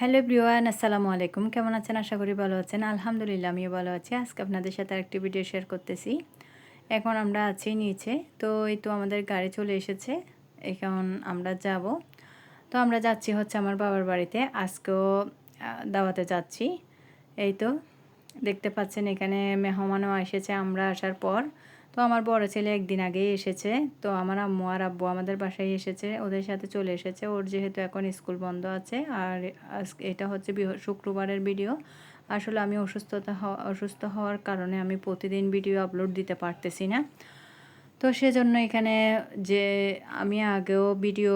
Hello ব্রিওয়ান আসসালামু আলাইকুম। কেমন আছেন? আশা করি ভালো আছেন। আলহামদুলিল্লাহ, আমিও ভালো আছি। আজকে আপনাদের সাথে আরেকটি ভিডিও শেয়ার করতেছি। এখন আমরা আছি নিচে। তো এই তো আমাদের গাড়ি চলে এসেছে। এখন আমরা যাব। তো আমরা যাচ্ছি হচ্ছে আমার বাবার বাড়িতে। আজকেও দাওয়াতে যাচ্ছি। এই তো, দেখতে পাচ্ছেন এখানে মেহমানও এসেছে। আমরা আসার পর তো আমার বড় ছেলে একদিন আগেই এসেছে। তো আমার আম্মু আর আব্বু আমাদের বাসায় এসেছে, ওদের সাথে চলে এসেছে। ওর যেহেতু এখন স্কুল বন্ধ আছে, আর এটা হচ্ছে শুক্রবারের ভিডিও। আসলে আমি অসুস্থতা অসুস্থ হওয়ার কারণে আমি প্রতিদিন ভিডিও আপলোড দিতে পারতেছি না। তো সেজন্য এখানে যে আমি আগেও ভিডিও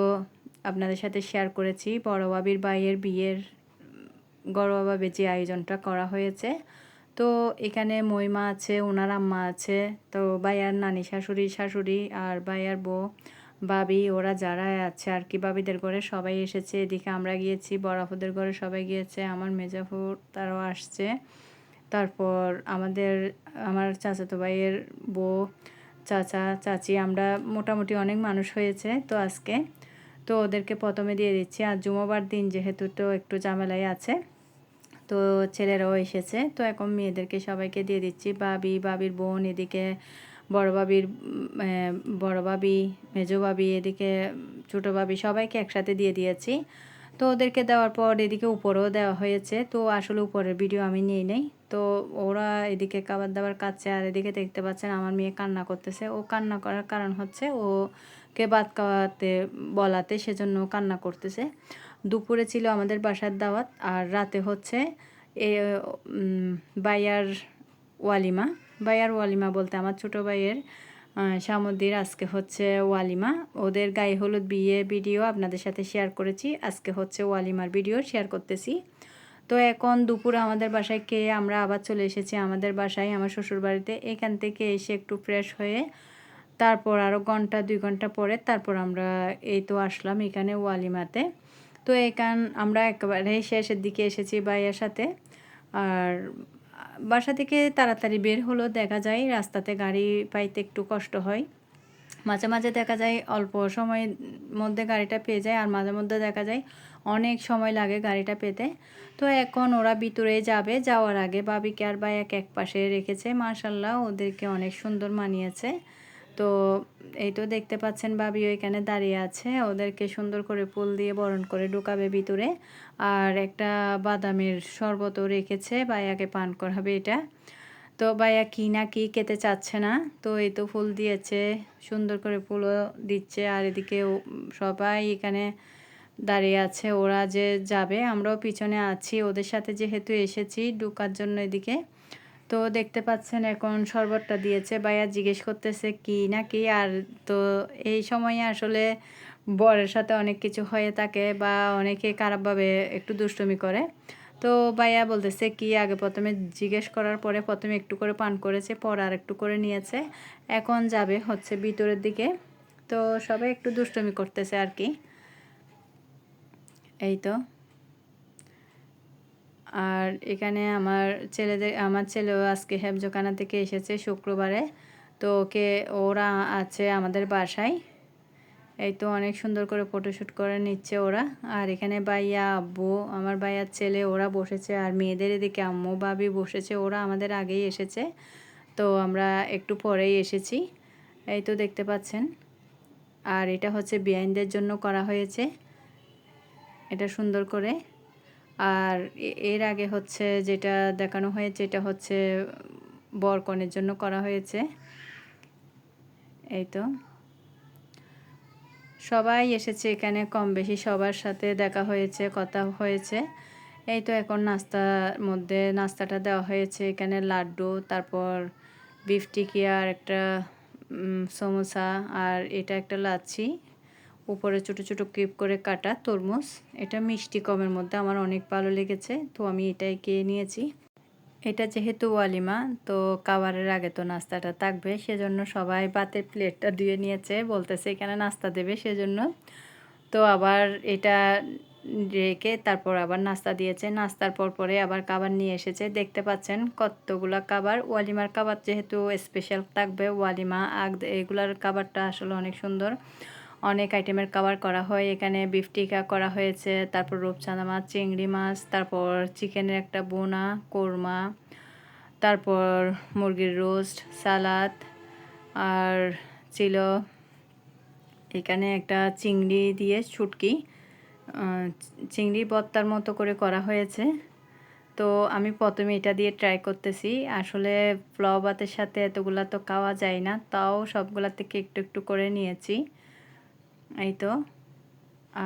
আপনাদের সাথে শেয়ার করেছি, বড় বাবির বাইয়ের বিয়ের গড়বাবে যে আয়োজনটা করা হয়েছে। তো এখানে মহিমা আছে ওনার আম্মা আছে। তো ভাইয়ার নানি, শাশুড়ি শাশুড়ি আর ভাইয়ার বউ বাবি ওরা যারা আছে আর কি বাবিদের ঘরে সবাই এসেছে। এদিকে আমরা গিয়েছি বরাফুদের ঘরে সবাই গিয়েছে, আমার মেজাফুর তারাও আসছে। তারপর আমাদের, আমার চাচাতো ভাইয়ের বউ, চাচা, চাচি, আমরা মোটামুটি অনেক মানুষ হয়েছে তো আজকে। তো ওদেরকে প্রথমে দিয়ে দিচ্ছি। আর জুমাবার দিন যেহেতু তো একটু ঝামেলাই আছে তো ছেলেরাও এসেছে। তো এখন মেয়েদেরকে সবাইকে দিয়ে দিচ্ছি। বাবি, বাবির বোন, এদিকে বড় বাবির বড় বাবি, মেজো বাবি, এদিকে ছোটো বাবি সবাইকে একসাথে দিয়ে দিয়েছি। তো ওদেরকে দেওয়ার পর এদিকে উপরেও দেওয়া হয়েছে। তো আসলে উপরের ভিডিও আমি নিয়ে নেই। তো ওরা এদিকে খাবার দাবার কাচ্ছে আর এদিকে দেখতে পাচ্ছেন আমার মেয়ে কান্না করতেছে। ও কান্না করার কারণ হচ্ছে ওকে বাদ খাওয়াতে বলাতে সেজন্য কান্না করতেছে। দুপুরে ছিল আমাদের বাসার দাওয়াত আর রাতে হচ্ছে এ বাইয়ার ওয়ালিমা। বাইয়ার ওয়ালিমা বলতে আমার ছোটো ভাইয়ের সামুদ্রির আজকে হচ্ছে ওয়ালিমা। ওদের গায়ে হলুদ বিয়ে ভিডিও আপনাদের সাথে শেয়ার করেছি। আজকে হচ্ছে ওয়ালিমার ভিডিও শেয়ার করতেছি। তো এখন দুপুরে আমাদের বাসায় খেয়ে আমরা আবার চলে এসেছি আমাদের বাসায়। আমার শ্বশুর বাড়িতে এখান থেকে এসে একটু ফ্রেশ হয়ে তারপর আরও ঘণ্টা, দুই ঘণ্টা পরে তারপর আমরা এই তো আসলাম এখানে ওয়ালিমাতে। তো এখান আমরা একেবারে শেষের দিকে এসেছি ভাইয়ের সাথে। আর বাসা থেকে তাড়াতাড়ি বের হলো, দেখা যায় রাস্তাতে গাড়ি পাইতে একটু কষ্ট হয়। মাঝে মাঝে দেখা যায় অল্প সময়ের মধ্যে গাড়িটা পেয়ে যায়, আর মাঝে মধ্যে দেখা যায় অনেক সময় লাগে গাড়িটা পেতে। তো এখন ওরা ভিতরে যাবে, যাওয়ার আগে বাবিকে আর ভাই এক এক পাশে রেখেছে। মার্শাল্লাহ ওদেরকে অনেক সুন্দর মানিয়েছে। তো এই তো দেখতে পাচ্ছেন বাবিও এখানে দাঁড়িয়ে আছে। ওদেরকে সুন্দর করে ফুল দিয়ে বরণ করে ঢুকাবে ভিতরে। আর একটা বাদামের শরবতও রেখেছে বাইয়াকে পান করাবে এটা। তো বাইয়া কি না কি খেতে চাচ্ছে না, তো এই তো ফুল দিয়েছে, সুন্দর করে ফুলও দিচ্ছে। আর এদিকে সবাই এখানে দাঁড়িয়ে আছে, ওরা যে যাবে, আমরাও পিছনে আছি। ওদের সাথে যেহেতু এসেছি ঢুকার জন্য এদিকে। তো দেখতে পাচ্ছেন এখন শরবতটা দিয়েছে। ভাইয়া জিজ্ঞেস করতেছে, কি না কি আর তো এই সময়ে আসলে বরের সাথে অনেক কিছু হয়ে থাকে বা অনেকে খারাপভাবে একটু দুষ্টমি করে। তো ভাইয়া বলতেছে, কি আগে প্রথমে জিজ্ঞেস করার পরে প্রথমে একটু করে পান করেছে, পর আর একটু করে নিয়েছে। এখন যাবে হচ্ছে ভিতরের দিকে। তো সবাই একটু দুষ্টমি করতেছে আর কি। এই তো। আর এখানে আমার ছেলেদের, আমার ছেলেও আজকে হেফজোখানা থেকে এসেছে শুক্রবারে। তো ওকে, ওরা আছে আমাদের বাসায়। এই তো অনেক সুন্দর করে ফটোশ্যুট করে নিচ্ছে ওরা। আর এখানে ভাইয়া, আব্বু, আমার বাইয়ার ছেলে, ওরা বসেছে। আর মেয়েদের এদিকে আম্মু বাবি বসেছে। ওরা আমাদের আগেই এসেছে। তো আমরা একটু পরেই এসেছি। এই তো দেখতে পাচ্ছেন। আর এটা হচ্ছে বিয়াইনদের জন্য করা হয়েছে। এটা সুন্দর করে। আর এর আগে হচ্ছে যেটা দেখানো হয়েছে, এটা হচ্ছে বরকনের জন্য করা হয়েছে। এই তো। সবাই এসেছে এখানে কম বেশি সবার সাথে দেখা হয়েছে, কথা হয়েছে। এই তো এখন নাস্তার মধ্যে নাস্তাটা দেওয়া হয়েছে, এখানে লাড্ডু, তারপর বিফ টিকি আর একটা সমোসা, আর এটা একটা লাচ্ছি। উপরে ছোটো ছোটো কিপ করে কাটা তরমুজ। এটা মিষ্টি কমের মধ্যে আমার অনেক ভালো লেগেছে, তো আমি এটাই খেয়ে নিয়েছি। এটা যেহেতু ওয়ালিমা, তো কাবারের আগে তো নাস্তাটা থাকবে, সেজন্য সবাই বাতের প্লেটটা ধুয়ে নিয়েছে, বলতেছে এখানে নাস্তা দেবে সেজন্য। তো আবার এটা রেখে তারপর আবার নাস্তা দিয়েছে। নাস্তার পর পরে আবার কাবার নিয়ে এসেছে। দেখতে পাচ্ছেন কতগুলা কাবার ওয়ালিমার কাবার যেহেতু স্পেশাল থাকবে, ওয়ালিমা আগ, এগুলার কাবারটা আসলে অনেক সুন্দর। অনেক আইটেমের কাবার করা হয়। এখানে বিফ টিকা করা হয়েছে, তারপর রূপচাঁদা মাছ, চিংড়ি মাছ, তারপর চিকেনের একটা বোনা, কোরমা, তারপর মুরগির রোস্ট সালাদ আর ছিল এখানে একটা চিংড়ি দিয়ে ছুটকি চিংড়ি বত্তার মতো করে করা হয়েছে। তো আমি প্রথমে এটা দিয়ে ট্রাই করতেছি। আসলে ফ্লাও ভাতের সাথে এতগুলা তো খাওয়া যায় না, তাও সবগুলা থেকে একটু একটু করে নিয়েছি। এই তো।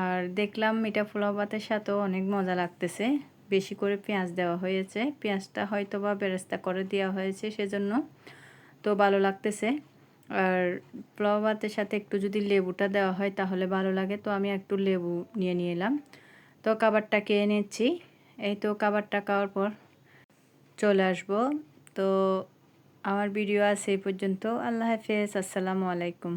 আর দেখলাম এটা ফ্লাও ভাতের সাথেও অনেক মজা লাগতেছে। বেশি করে পেঁয়াজ দেওয়া হয়েছে। পেঁয়াজটা হয়তো বা বেরেস্তা করে দেওয়া হয়েছে সেজন্য তো ভালো লাগতেছে। আর পোলাও ভাতের সাথে একটু যদি লেবুটা দেওয়া হয় তাহলে ভালো লাগে। তো আমি একটু লেবু নিয়ে এলাম তো কাবারটা খেয়ে নিচ্ছি। এই তো কাবারটা খাওয়ার পর চলে আসব। তো আমার ভিডিও আছে এই পর্যন্ত। আল্লাহ হাফেজ। আসসালামু আলাইকুম।